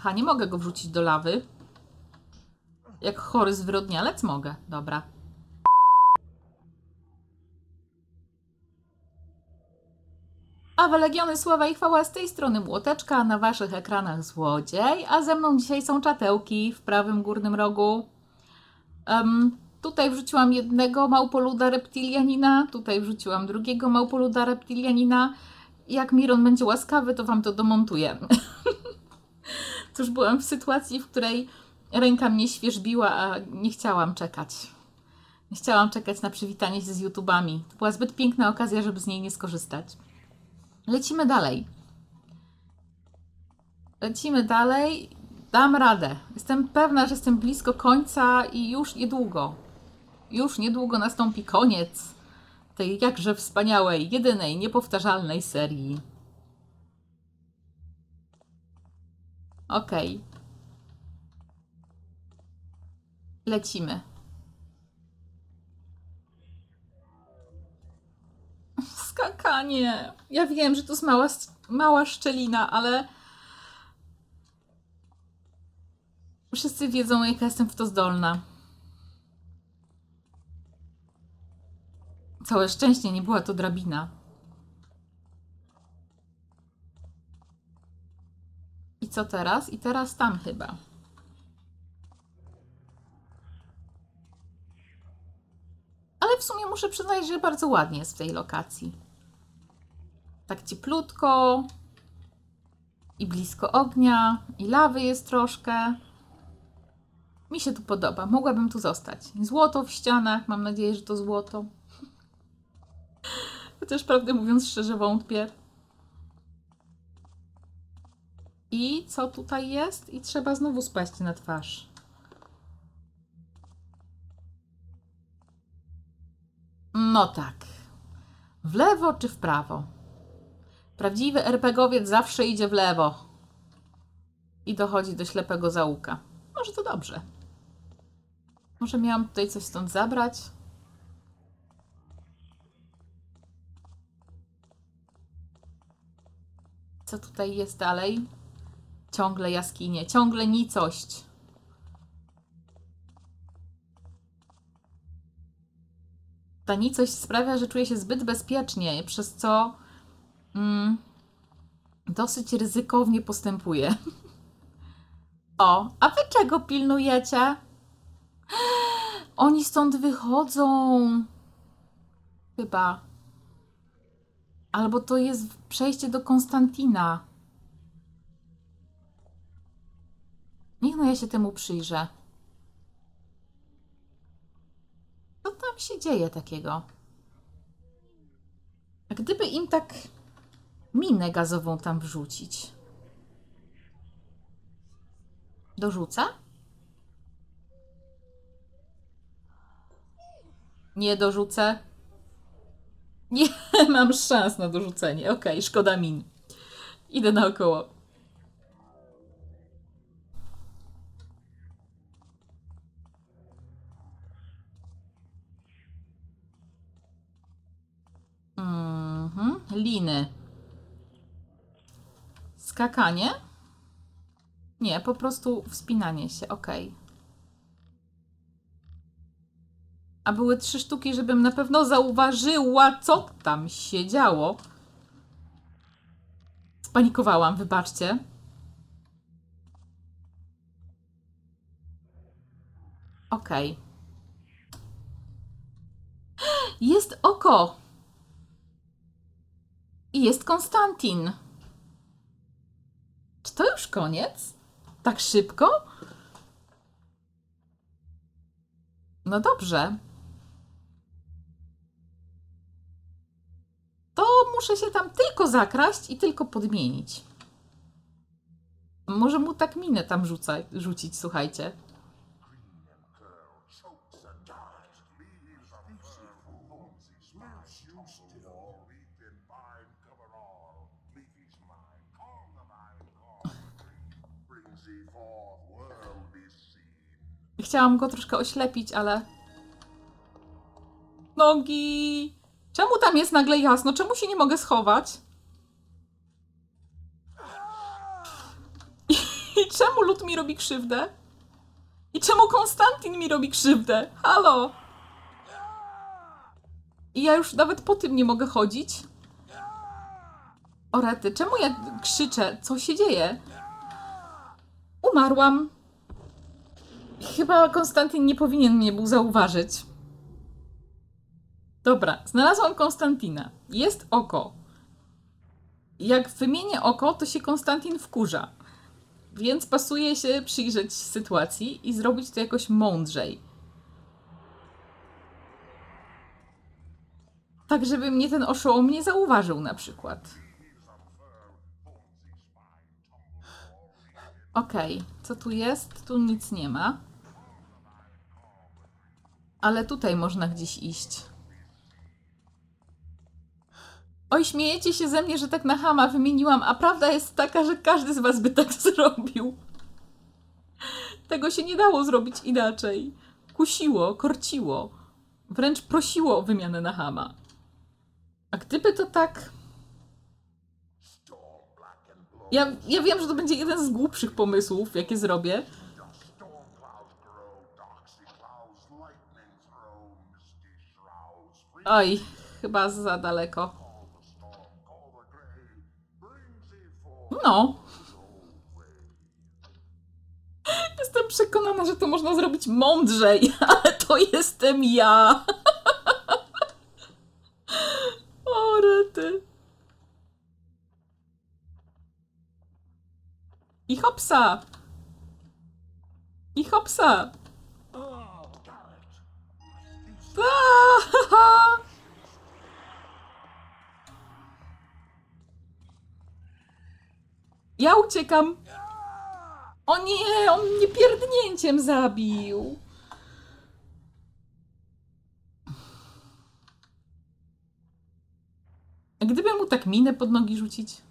Aha, nie mogę go wrzucić do lawy. Jak chory zwyrodnialec mogę. Dobra. A w Legiony Sława i Chwała z tej strony Młoteczka, na waszych ekranach Złodziej, a ze mną dzisiaj są czatełki w prawym górnym rogu. Em, tutaj wrzuciłam jednego małpoluda reptilianina, tutaj wrzuciłam drugiego małpoluda reptilianina. Jak Miron będzie łaskawy, to wam to domontuję. Cóż, byłam w sytuacji, w której ręka mnie świeżbiła, a nie chciałam czekać. Nie chciałam czekać na przywitanie się z YouTubami. To była zbyt piękna okazja, żeby z niej nie skorzystać. Lecimy dalej. Lecimy dalej. Dam radę. Jestem pewna, że jestem blisko końca i już niedługo. Już niedługo nastąpi koniec tej jakże wspaniałej, jedynej, niepowtarzalnej serii. Okej. Lecimy. Skakanie. Ja wiem, że to jest mała, mała szczelina, ale wszyscy wiedzą, jaka jestem w to zdolna. Całe szczęście nie była to drabina. Co teraz? I teraz tam chyba. Ale w sumie muszę przyznać, że bardzo ładnie jest w tej lokacji. Tak cieplutko. I blisko ognia. I lawy jest troszkę. Mi się tu podoba. Mogłabym tu zostać. Złoto w ścianach. Mam nadzieję, że to złoto. Chociaż prawdę mówiąc szczerze wątpię. I co tutaj jest? I trzeba znowu spaść na twarz. No tak. W lewo czy w prawo? Prawdziwy RPGowiec zawsze idzie w lewo. I dochodzi do ślepego zaułka. Może to dobrze. Może miałam tutaj coś stąd zabrać? Co tutaj jest dalej? Ciągle jaskinie, ciągle nicość. Ta nicość sprawia, że czuję się zbyt bezpiecznie, przez co mm, dosyć ryzykownie postępuję. O, a wy czego pilnujecie? Oni stąd wychodzą. Chyba. Albo to jest przejście do Konstantina. Niech no ja się temu przyjrzę. Co tam się dzieje takiego? A gdyby im tak minę gazową tam wrzucić? Dorzuca? Nie dorzucę. Nie mam szans na dorzucenie. Okej, szkoda min. Idę naokoło. Skakanie? Nie, po prostu wspinanie się. Okej. A były trzy sztuki, żebym na pewno zauważyła, co tam się działo. Spanikowałam, wybaczcie. Okej. Jest oko. I jest Konstantin. To już koniec? Tak szybko? No dobrze. To muszę się tam tylko zakraść i tylko podmienić. Może mu tak minę tam rzucić, słuchajcie. Chciałam go troszkę oślepić, ale. Nogi! Czemu tam jest nagle jasno? Czemu się nie mogę schować? I czemu lud mi robi krzywdę? I czemu Konstantin mi robi krzywdę? Halo! I ja już nawet po tym nie mogę chodzić. O rety, czemu ja krzyczę? Co się dzieje? Umarłam. Chyba Konstantin nie powinien mnie był zauważyć. Dobra, znalazłam Konstantina. Jest oko. Jak wymienię oko, to się Konstantin wkurza. Więc pasuje się przyjrzeć sytuacji i zrobić to jakoś mądrzej. Tak, żeby mnie ten oszołom nie zauważył na przykład. Okej, co tu jest? Tu nic nie ma. Ale tutaj można gdzieś iść. Oj, śmiejecie się ze mnie, że tak na chama wymieniłam, a prawda jest taka, że każdy z was by tak zrobił. Tego się nie dało zrobić inaczej. Kusiło, korciło, wręcz prosiło o wymianę na chama. A gdyby to tak... Ja, ja wiem, że to będzie jeden z głupszych pomysłów, jakie zrobię. Oj, chyba za daleko. No, jestem przekonana, że to można zrobić mądrzej, ale to jestem ja. O, rety. I hopsa. I hopsa. Aaa! Ja uciekam. O nie, on mnie pierdnięciem zabił. Gdyby mu tak minę pod nogi rzucić?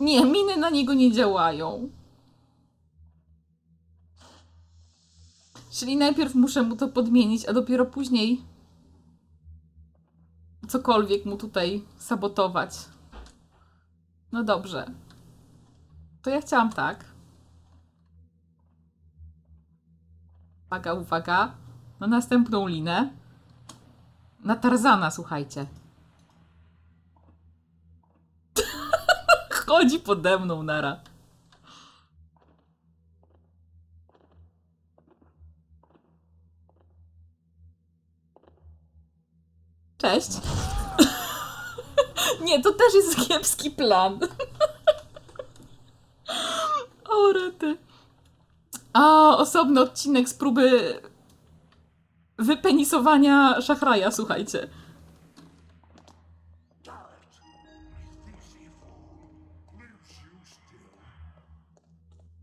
Nie, miny na niego nie działają. Czyli najpierw muszę mu to podmienić, a dopiero później cokolwiek mu tutaj sabotować. No dobrze. To ja chciałam tak. Uwaga, uwaga. Na następną linę. Na Tarzana, słuchajcie. Chodzi pode mną, nara. Cześć. Nie, to też jest kiepski plan. O, rety. A, osobny odcinek z próby wypenisowania szachraja, słuchajcie.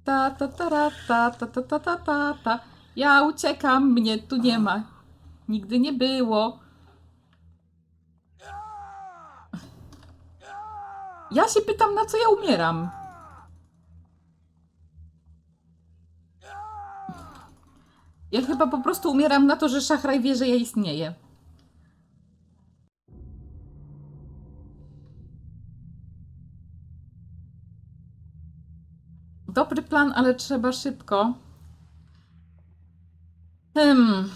Ta ta ta ta ta ta ta ta ta ta. Ja uciekam, mnie tu nie ma. Nigdy nie było. Ja się pytam, na co ja umieram. Ja chyba po prostu umieram na to, że szachraj wie, że ja istnieję. Dobry plan, ale trzeba szybko. Hmm.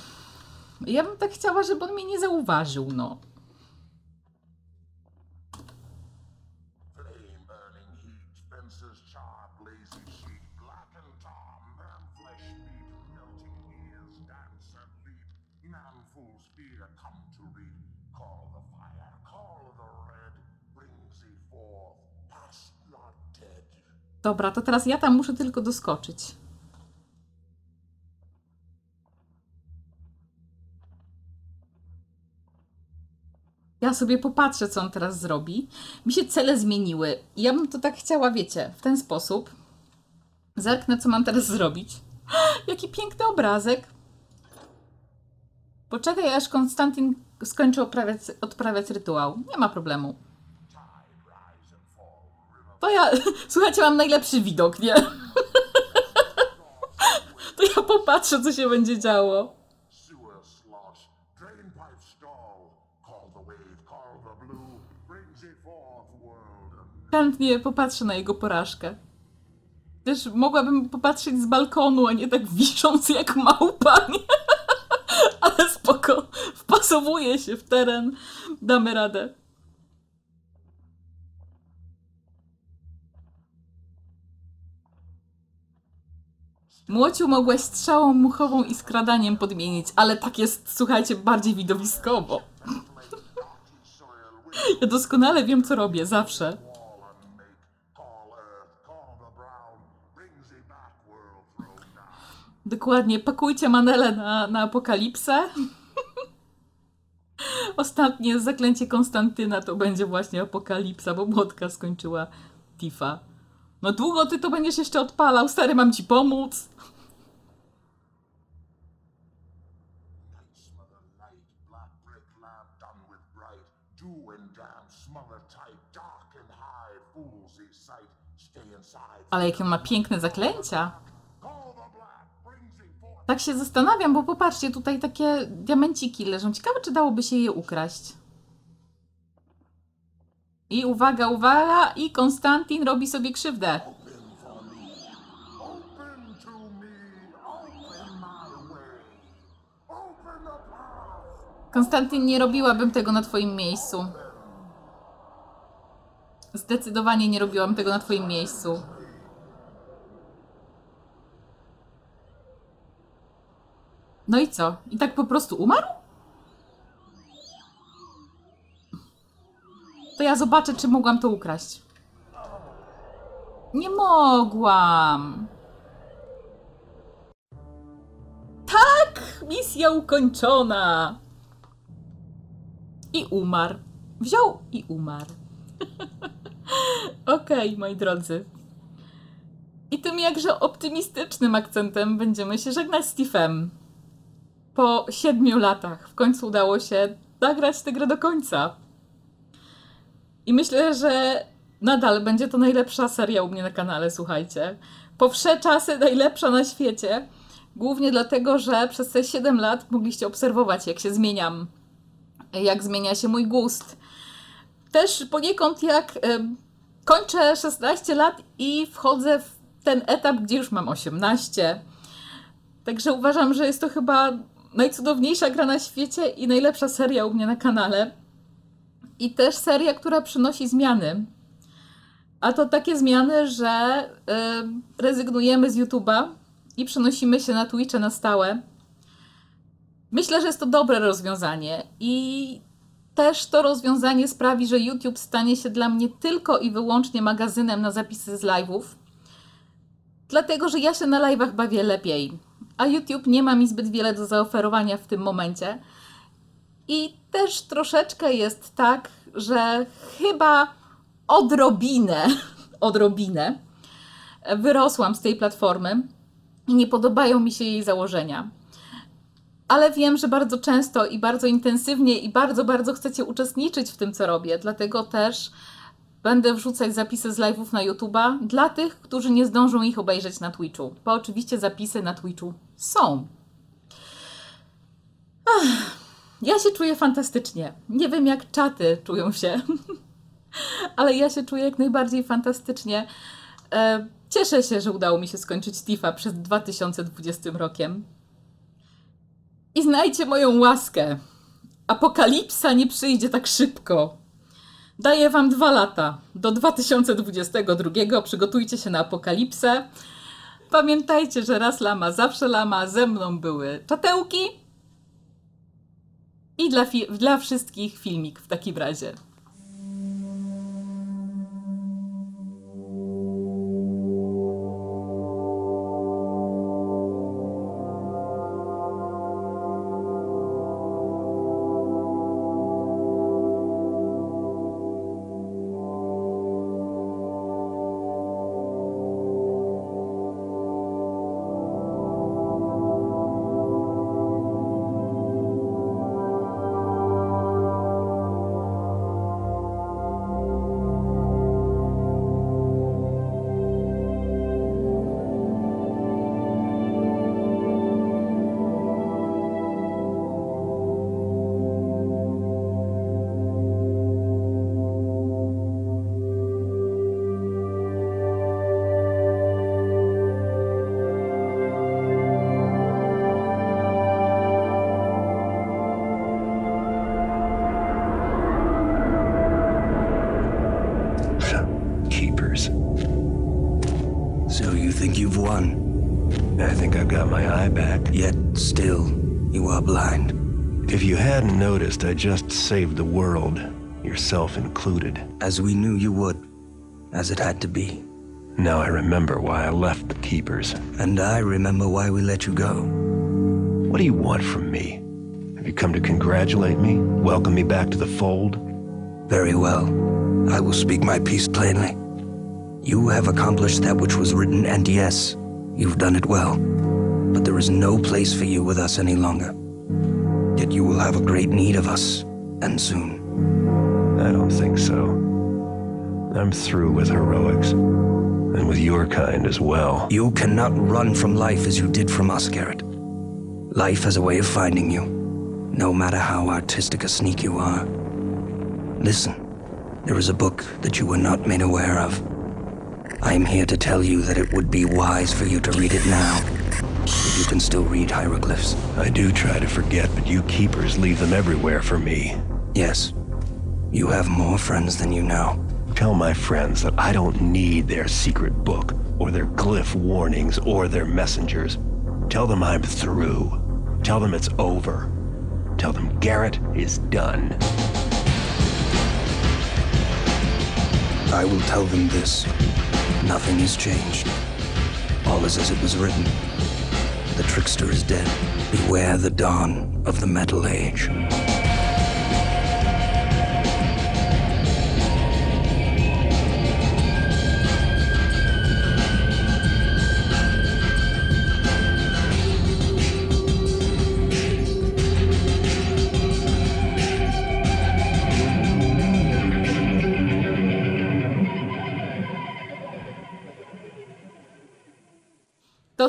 Ja bym tak chciała, żeby on mnie nie zauważył, no. Lazy sheet, blackened tar, man flesh meat, melting ears, dance and leap, man full spear, come to call the fire, call the red, thee forth, not dead. Dobra, to teraz ja tam muszę tylko doskoczyć. Ja sobie popatrzę, co on teraz zrobi. Mi się cele zmieniły. Ja bym to tak chciała, wiecie, w ten sposób. Zerknę, co mam teraz zrobić. Jaki piękny obrazek. Poczekaj, aż Konstantin skończy odprawiać, odprawiać rytuał. Nie ma problemu. To ja, słuchajcie, mam najlepszy widok, nie? To ja popatrzę, co się będzie działo. Chętnie popatrzę na jego porażkę. Też mogłabym popatrzeć z balkonu, a nie tak wisząc jak małpa. Nie? Ale spoko, wpasowuje się w teren, damy radę. Młociu mogłeś strzałą muchową i skradaniem podmienić, ale tak jest, słuchajcie, bardziej widowiskowo. Ja doskonale wiem, co robię, zawsze. Dokładnie, pakujcie manele na, na apokalipsę. Ostatnie zaklęcie Konstantyna to będzie właśnie apokalipsa, bo młotka skończyła Tifa. No długo ty to będziesz jeszcze odpalał, stary, mam ci pomóc. Ale jakie ma piękne zaklęcia. Tak się zastanawiam, bo popatrzcie, tutaj takie diamenciki leżą. Ciekawe, czy dałoby się je ukraść. I uwaga, uwaga, i Konstantin robi sobie krzywdę. Konstantyn, nie robiłabym tego na twoim miejscu. Zdecydowanie nie robiłam tego na twoim miejscu. No i co? I tak po prostu umarł? To ja zobaczę, czy mogłam to ukraść. Nie mogłam. Tak, misja ukończona. I umarł. Wziął i umarł. Okej, moi drodzy. I tym jakże optymistycznym akcentem będziemy się żegnać z Steve'em. Po siedmiu latach w końcu udało się nagrać tę grę do końca. I myślę, że nadal będzie to najlepsza seria u mnie na kanale, słuchajcie. Po wsze czasy najlepsza na świecie. Głównie dlatego, że przez te 7 lat mogliście obserwować, jak się zmieniam, jak zmienia się mój gust. Też poniekąd jak em, kończę 16 lat i wchodzę w ten etap, gdzie już mam 18. Także uważam, że jest to chyba najcudowniejsza gra na świecie i najlepsza seria u mnie na kanale. I też seria, która przynosi zmiany. A to takie zmiany, że y, rezygnujemy z YouTube'a i przenosimy się na Twitcha na stałe. Myślę, że jest to dobre rozwiązanie i też to rozwiązanie sprawi, że YouTube stanie się dla mnie tylko i wyłącznie magazynem na zapisy z live'ów, dlatego że ja się na live'ach bawię lepiej, a YouTube nie ma mi zbyt wiele do zaoferowania w tym momencie. I też troszeczkę jest tak, że chyba odrobinę, odrobinę wyrosłam z tej platformy i nie podobają mi się jej założenia. Ale wiem, że bardzo często i bardzo intensywnie i bardzo, bardzo chcecie uczestniczyć w tym, co robię. Dlatego też będę wrzucać zapisy z live'ów na YouTube'a dla tych, którzy nie zdążą ich obejrzeć na Twitchu. Bo oczywiście zapisy na Twitchu są. Ach, ja się czuję fantastycznie. Nie wiem, jak czaty czują się, ale ja się czuję jak najbardziej fantastycznie. E, Cieszę się, że udało mi się skończyć Tifa przed 2020 rokiem. I znajdźcie moją łaskę. Apokalipsa nie przyjdzie tak szybko. Daję wam dwa lata. Do 2022 przygotujcie się na apokalipsę. Pamiętajcie, że raz lama, zawsze lama. Ze mną były czatełki. I dla, dla wszystkich filmik w takim razie. Back. Yet still, you are blind. If you hadn't noticed, I just saved the world, yourself included. As we knew you would. As it had to be. Now I remember why I left the Keepers. And I remember why we let you go. What do you want from me? Have you come to congratulate me? Welcome me back to the fold? Very well. I will speak my piece plainly. You have accomplished that which was written, and yes, you've done it well. But there is no place for you with us any longer. Yet you will have a great need of us, and soon. I don't think so. I'm through with heroics. And with your kind as well. You cannot run from life as you did from us, Garrett. Life has a way of finding you, no matter how artistic a sneak you are. Listen, there is a book that you were not made aware of. I am here to tell you that it would be wise for you to read it now, if you can still read hieroglyphs. I do try to forget, but you keepers leave them everywhere for me. Yes, you have more friends than you know. Tell my friends that I don't need their secret book, or their glyph warnings, or their messengers. Tell them I'm through. Tell them it's over. Tell them Garrett is done. I will tell them this. Nothing has changed. All is as it was written. Trickster is dead. Beware the dawn of the Metal Age.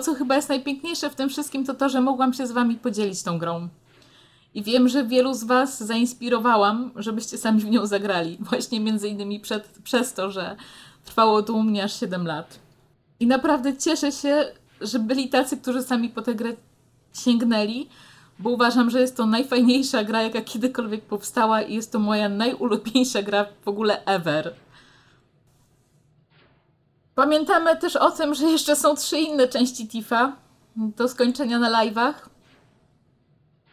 Co chyba jest najpiękniejsze w tym wszystkim, to to, że mogłam się z Wami podzielić tą grą. I wiem, że wielu z Was zainspirowałam, żebyście sami w nią zagrali. Właśnie między innymi przed, przez to, że trwało to u mnie aż 7 lat. I naprawdę cieszę się, że byli tacy, którzy sami po tę grę sięgnęli, bo uważam, że jest to najfajniejsza gra, jaka kiedykolwiek powstała i jest to moja najulubieńsza gra w ogóle ever. Pamiętamy też o tym, że jeszcze są trzy inne części Tifa do skończenia na live'ach.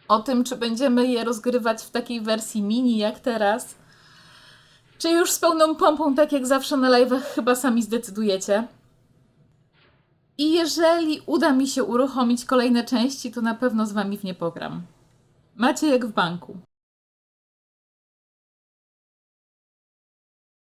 O tym, czy będziemy je rozgrywać w takiej wersji mini jak teraz, czy już z pełną pompą, tak jak zawsze na live'ach, chyba sami zdecydujecie. I jeżeli uda mi się uruchomić kolejne części, to na pewno z wami w nie pogram. Macie jak w banku.